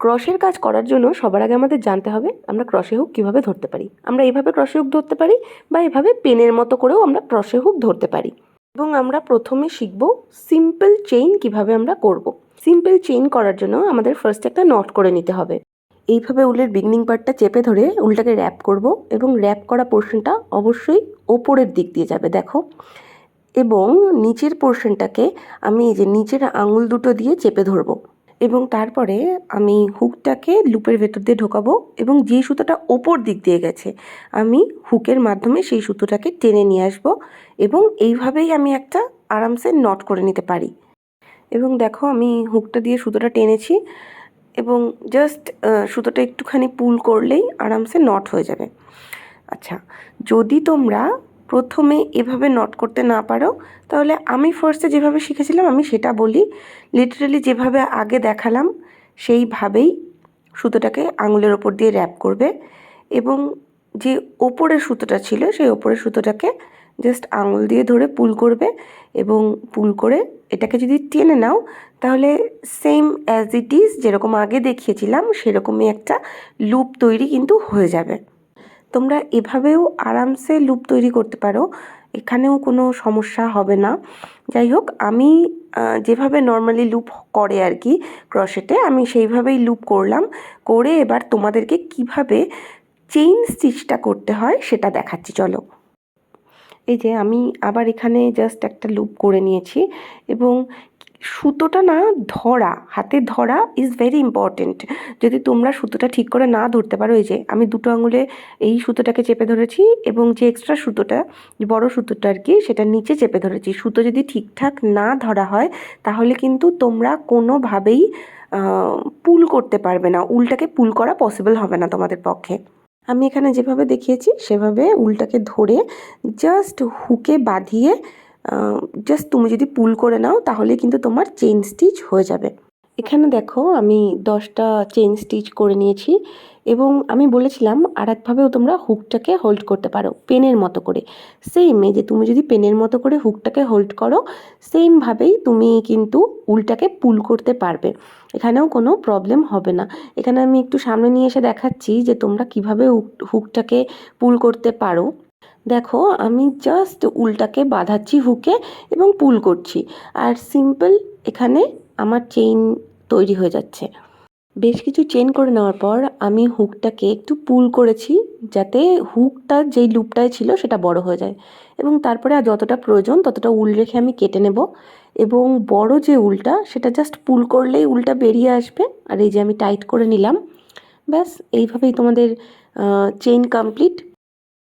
ক্রসের কাজ করার জন্য সবার আগে আমাদের জানতে হবে আমরা ক্রসে হুক কীভাবে ধরতে পারি। আমরা এইভাবে ক্রসে হুক ধরতে পারি বা এভাবে পেনের মতো করেও আমরা ক্রসে হুক ধরতে পারি। এবং আমরা প্রথমে শিখব সিম্পল চেইন কীভাবে আমরা করব। সিম্পল চেইন করার জন্য আমাদের ফার্স্ট একটা নট করে নিতে হবে। এইভাবে উলের বিগনিং পার্টটা চেপে ধরে উলটাকে র্যাপ করব এবং র্যাপ করা পোর্শনটা অবশ্যই ওপরের দিক দিয়ে যাবে, দেখো। এবং নিচের পোর্শনটাকে আমি এই যে নিচের আঙুল দুটো দিয়ে চেপে ধরবো। এবং তারপরে আমি হুকটাকে লুপের ভেতর দিয়ে ঢোকাবো এবং যে সুতোটা ওপর দিক দিয়ে গেছে, আমি হুকের মাধ্যমে সেই সুতোটাকে টেনে নিয়ে আসব এবং এইভাবেই আমি একটা আরামসে নট করে নিতে পারি। এবং দেখো আমি হুকটা দিয়ে সুতোটা টেনেছি এবং জাস্ট সুতোটা একটুখানি পুল করলেই আরামসে নট হয়ে যাবে। আচ্ছা যদি তোমরা প্রথমে এভাবে নট করতে না পারো, তাহলে আমি ফার্স্টে যেভাবে শিখেছিলাম আমি সেটা বলি। লিটারেলি যেভাবে আগে দেখালাম, সেইভাবেই সুতোটাকে আঙুলের ওপর দিয়ে র্যাপ করবে এবং যে ওপরের সুতোটা ছিল, সেই ওপরের সুতোটাকে জাস্ট আঙুল দিয়ে ধরে পুল করবে এবং পুল করে এটাকে যদি টেনে নাও, তাহলে সেম অ্যাজ ইট ইজ যেরকম আগে দেখিয়েছিলাম, সেরকমই একটা লুপ তৈরি কিন্তু হয়ে যাবে। তোমরা এভাবেও আরামসে লুপ তৈরি করতে পারো। এখানেও কোনো সমস্যা হবে না। যাই হোক আমি যেভাবে নর্মালি লুপ করে আর কি ক্রশেটে আমি সেইভাবেই লুপ করলাম। করে এবার তোমাদেরকে কীভাবে চেইন স্টিচটা করতে হয় সেটা দেখাচ্ছি, চলো। এই যে আমি আবার এখানে জাস্ট একটা লুপ করে নিয়েছি এবং সুতোটা না ধরা, হাতে ধরা ইজ ভেরি ইম্পর্টেন্ট যদি তোমরা সুতোটা ঠিক করে না ধরতে পারো, এই যে আমি দুটো আঙুলে এই সুতোটাকে চেপে ধরেছি এবং যে এক্সট্রা সুতোটা, বড় সুতোটা আর কি, সেটা নিচে চেপে ধরেছি। সুতো যদি ঠিকঠাক না ধরা হয়, তাহলে কিন্তু তোমরা কোনোভাবেই পুল করতে পারবে না। উলটাকে পুল করা পসিবল হবে না তোমাদের পক্ষে। আমি এখানে যেভাবে দেখিয়েছি, সেভাবে উলটাকে ধরে জাস্ট হুকে বাঁধিয়ে জাস্ট তুমি যদি পুল করে নাও, তাহলে কিন্তু তোমার চেন স্টিচ হয়ে যাবে। এখানে দেখো, আমি দশটা চেন স্টিচ করে নিয়েছি এবং আমি বলেছিলাম আর একভাবেও তোমরা হুকটাকে হোল্ড করতে পারো, পেনের মতো করে। সেম যে তুমি যদি পেনের মতো করে হুকটাকে হোল্ড করো সেমভাবেই তুমি কিন্তু উলটাকে পুল করতে পারবে। এখানেও কোনো প্রবলেম হবে না। এখানে আমি একটু সামনে নিয়ে এসে দেখাচ্ছি যে তোমরা কীভাবে হুকটাকে পুল করতে পারো। দেখো, আমি জাস্ট উলটাকে বাঁধাচ্ছি হুকে এবং পুল করছি। আর সিম্পল এখানে আমার চেইন তৈরি হয়ে যাচ্ছে। বেশ কিছু চেন করে নেওয়ার পর আমি হুকটাকে একটু পুল করেছি, যাতে হুকটা যেই লুপটায় ছিল সেটা বড় হয়ে যায়। এবং তারপরে আর যতটা প্রয়োজন ততটা উল রেখে আমি কেটে নেব। এবং বড় যে উলটা, সেটা জাস্ট পুল করলেই উলটা বেরিয়ে আসবে। আর এই যে আমি টাইট করে নিলাম। ব্যাস, এইভাবেই তোমাদের চেইন কমপ্লিট